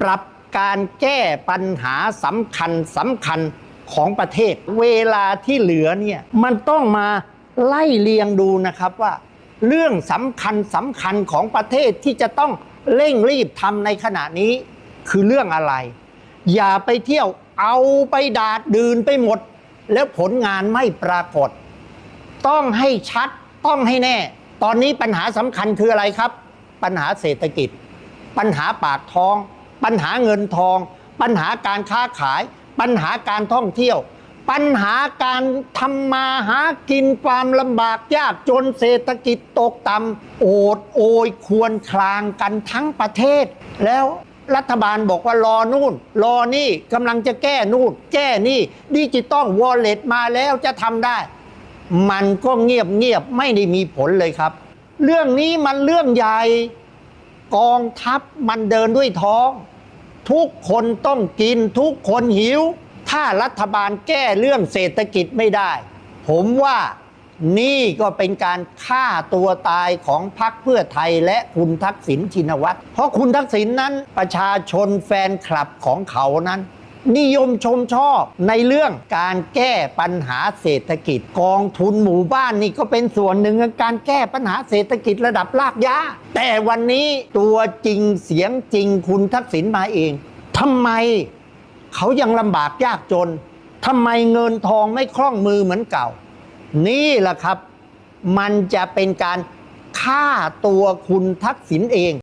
ปรับการแก้ปัญหาสำคัญสำคัญของประเทศ เวลาที่เหลือเนี่ยมันต้องมาไล่เรียงดูนะครับว่า เรื่องสำคัญสำคัญของประเทศที่จะต้องเร่งรีบทำในขณะนี้คือเรื่องอะไร อย่าไปเที่ยวเอาไปดาดดืนไปหมด แล้วผลงานไม่ปรากฏ ต้องให้ชัดต้องให้แน่ ตอนนี้ปัญหาสำคัญคืออะไรครับ ปัญหาเศรษฐกิจ ปัญหาปากท้อง ปัญหาเงินทอง ปัญหาการค้าขาย ปัญหาการท่องเที่ยว ปัญหาการทำมาหากินความลำบากยากจนเศรษฐกิจตกต่ำโอดโอยควรคลางกันทั้งประเทศ แล้วรัฐบาลบอกว่ารอนู่น รอนี่กำลังจะแก้นู่น แก้นี่ดิจิตอลวอลเล็ตมาแล้วจะทำได้ มันก็เงียบเงียบไม่ได้มีผลเลยครับ เรื่องนี้มันเรื่องใหญ่ กองทัพมันเดินด้วยท้อง ทุกคนต้องกินทุกคนหิว ถ้ารัฐบาลแก้เรื่องเศรษฐกิจไม่ได้ ผมว่านี่ก็เป็นการฆ่าตัวตายของพรรคเพื่อไทยและคุณทักษิณชินวัตรเพราะคุณทักษิณนนั้นประชาชนแฟนคลับของเขานั้น นิยมชมชอบในเรื่องการแก้ปัญหาเศรษฐกิจ กองทุนหมู่บ้านนี่ก็เป็นส่วนหนึ่งในการแก้ปัญหาเศรษฐกิจระดับรากหญ้าแต่วันนี้ตัวจริงเสียงจริงคุณทักษิณมาเองทำไมเขายังลำบากยากจนทำไมเงินทองไม่คล่องมือเหมือนเก่า นี่แหละครับ มันจะเป็นการฆ่าตัวคุณทักษิณเอง